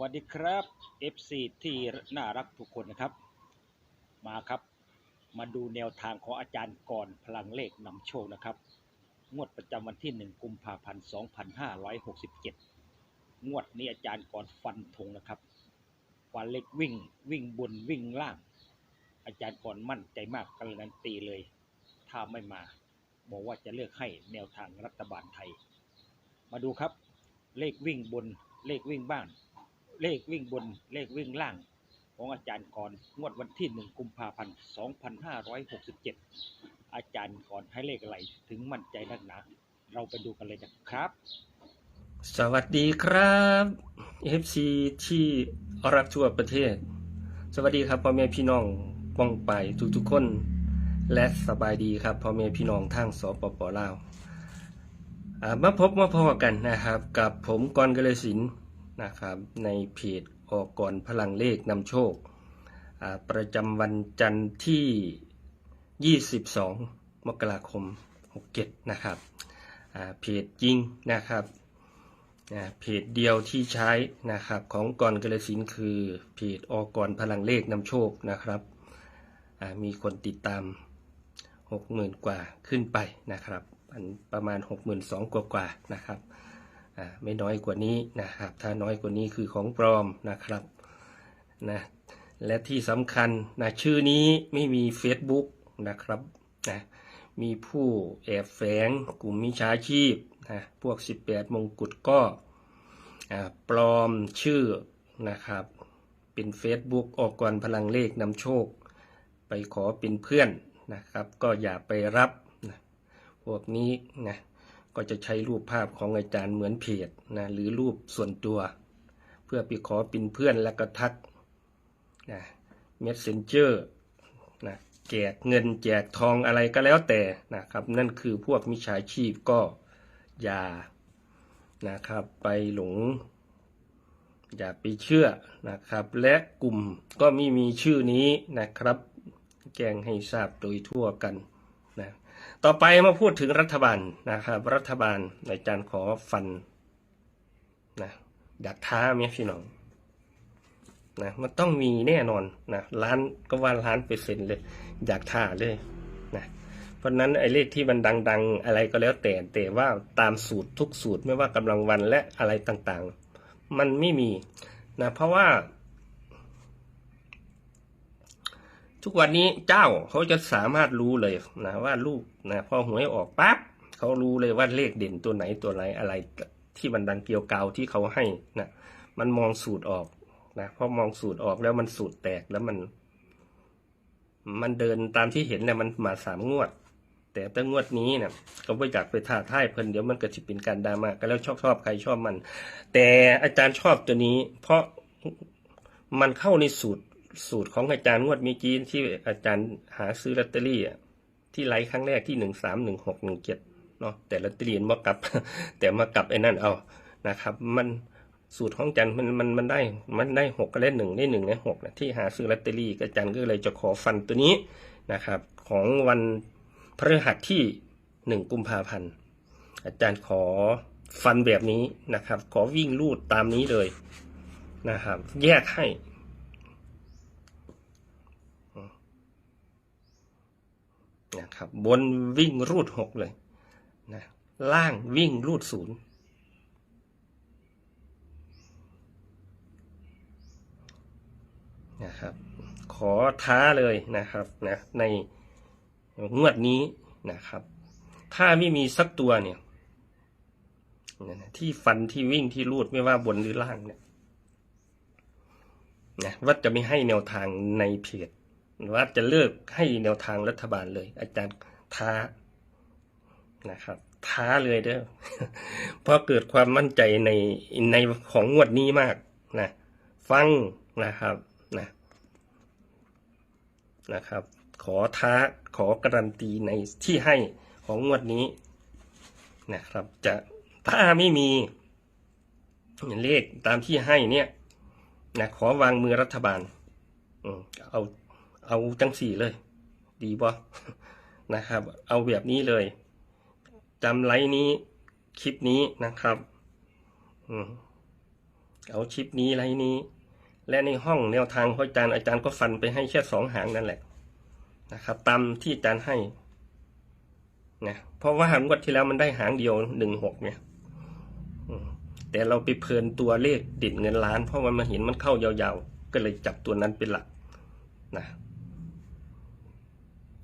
วัสดีครับ FC ที่น่ารักทุกคนนะครับ มาครับ มาดูแนวทางของอาจารย์กรพลังเลขนำโชคนะครับ งวดประจำวันที่ 1 กุมภาพันธ์2567 งวดนี้อาจารย์กรฟันธงนะครับฟันเลขวิ่งวิ่งบนวิ่งล่าง อาจารย์กรมั่นใจมากการันตีเลย ถ้าไม่มา บอกว่าจะเลือกให้แนวทางรัฐบาลไทย มาดูครับ เลขวิ่งบนเลขวิ่งบ้าน เลขวิ่งบนเลขวิ่งล่าง ของอาจารย์กรงวดวันที่1กุมภาพันธ์2567อาจารย์กรให้เลขอะไรถึงมั่นใจนักหนา เราไปดูกันเลยนะครับ สวัสดีครับ FC ที่รักทั่วประเทศ สวัสดีครับพ่อแม่พี่น้องป้องไปทุกทุกๆคน และสบายดีครับพ่อแม่พี่น้องทางสปปลาวมาพบมาพอกันนะครับ กับผมกรกระสินธุ์ นะครับในเพจออกก่อนพลังเลขนำโชค ประจำวันจันทร์ที่ 22 มกราคม 67 นะครับเพจจริงนะครับเพจเดียวที่ใช้นะครับของกรกระสินคือเพจอกรพลังเลขนำโชคนะครับมีคนติดตาม 60,000 กว่าขึ้นไปนะครับ ประมาณ 62,000 กว่ากว่าๆนะครับ ไม่น้อยกว่านี้นะครับถ้าน้อยกว่านี้คือของปลอมนะครับนะและที่สำคัญนะชื่อนี้ไม่มี Facebook นะครับนะมีผู้แอบแฝงกลุ่มมิจฉาชีพนะพวก 18 มงกุฎก็ปลอมชื่อนะครับเป็น Facebook ออกก่อนพลังเลขนำโชค ไปขอเป็นเพื่อนนะครับ ก็อย่าไปรับนะพวกนี้นะ ก็จะใช้รูปภาพของอาจารย์เหมือนเพจนะหรือรูปส่วนตัว เพื่อไปขอเป็นเพื่อนแล้วก็ทักนะ Messenger นะแจกเงินแจกทองอะไรก็แล้วแต่นะครับ นั่นคือพวกมิจฉาชีพก็อย่านะครับไปหลง อย่าไปเชื่อนะครับ และกลุ่มก็ไม่มีชื่อนี้นะครับ แจ้งให้ทราบโดยทั่วกัน ต่อไปมาพูดถึงรัฐบาลนะครับ รัฐบาลอาจารย์ขอฟันนะอยากท้าไหมพี่น้องนะมันต้องมีแน่นอนนะล้านก็ว่าล้านเปอร์เซ็นต์เลย อยากท้าเลยนะเพราะฉะนั้นไอ้เลขที่มันดัง ๆ อะไรก็แล้วแต่แต่ว่าตามสูตรทุกสูตรไม่ว่ากำลังวันและอะไรต่างๆ มันไม่มีนะเพราะว่า ทุกวันนี้เจ้าเขาจะสามารถรู้เลยนะว่าลูกนะพอหวยออกปั๊บเขารู้เลยว่าเลขเด่นตัวไหนตัวไหนอะไรที่มันดังเกี่ยวกาวที่เขาให้นะมันมองสูตรออกนะพอมองสูตรออกแล้วมันสูตรแตกแล้วมัน มันเดินตามที่เห็นเนี่ยมันมาสามงวด แต่ตั้งงวดนี้เนี่ยก็ไม่อยากไปท้าทายเพิ่นเดี๋ยวมันก็จะเป็นการดราม่าก็แล้วชอบชอบใครชอบมัน แต่อาจารย์ชอบตัวนี้ เพราะมันเข้าในสูตร สูตรของอาจารย์งวดมีกี้ที่อาจารย์หาซื้อลอตเตอรี่ที่ไลฟ์ครั้งแรกที่หนึ่งสามหนึ่งหกหนึ่งเจ็ดเนาะแต่ลอตเตอรี่มันบ่กลับ แต่มากลับไอ้นั่นเอานะครับ มันสูตรของอาจารย์มันมันมันได้มันได้หกก็ได้หนึ่งได้หนึ่งได้หกนะที่หาซื้อลอตเตอรี่ก็อาจารย์ก็เลยจะขอฟันตัวนี้นะครับ ของวันพฤหัสที่หนึ่งกุมภาพันธ์อาจารย์ขอฟันแบบนี้นะครับ ขอวิ่งลูดตามนี้เลยนะครับ แยกให้ นะครับบนวิ่งรูดหกเลยนะล่างวิ่งรูดศูนย์นะครับขอท้าเลยนะครับนะในงวดนี้นะครับ ถ้าไม่มีสักตัวเนี่ยที่ฟันที่วิ่งที่รูดไม่ว่าบนหรือล่างเนี่ยนะว่าจะไม่ให้แนวทางในเพจ ว่าจะเลิกให้แนวทางรัฐบาลเลย อาจารย์ท้านะครับ ท้าเลยเด้อเพราะเกิดความมั่นใจในในของงวดนี้มากนะฟังนะครับนะนะครับ ขอท้าขอการันตีในที่ให้ของงวดนี้นะครับ จะถ้าไม่มีเลขตามที่ให้เนี่ยนะขอวางมือรัฐบาลเอา เอาจังสี่เลย ดีป่นะครับ เอาแบบนี้เลยจำไลน์นี้คลิปนี้นะครับอเอาชิปนี้ไรนี้ และในห้องแนวทางของอาจารย์อาจารย์ก็ฟันไปให้แค่สองหางนั่นแหละนะครับตามที่อาจารย์ให้นะเพราะว่างวดที่แล้วมันได้หางเดียวหนึ่งหกเนี่ยแต่เราไปเพลินตัวเลขเด่นเงินล้าน เพราะว่ามันเห็นมันเข้ายาวๆ ก็เลยจับตัวนั้นเป็นหลักนะ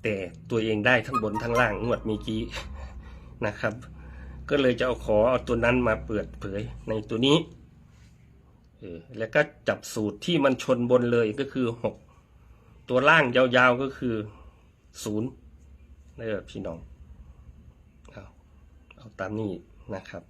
แต่ตัวเองได้ทั้งบนทั้งล่างงวดเมีกี้นะครับ ก็เลยจะเอาขอเอาตัวนั้นมาเปิดเผยในตัวนี้เออแล้วก็จับสูตรที่มันชนบนเลยก็คือหกตัวล่างยาวๆก็คือศูนย์เออพี่น้องเอาเอาตามนี้นะครับ